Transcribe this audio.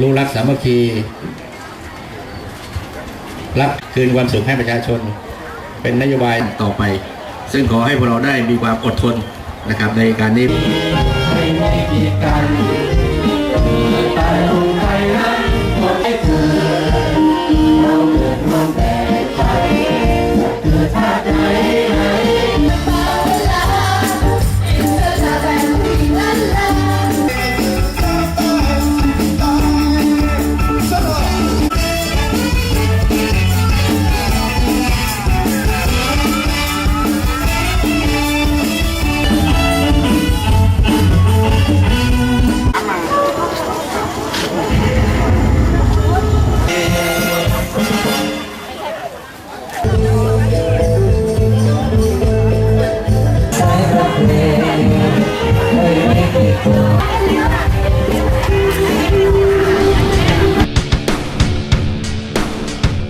รู้รักสามัคคี รับคืนความสุขให้ประชาชน เป็นนโยบายต่อไป ซึ่งขอให้พวกเราได้มีความอดทนนะครับในการนี้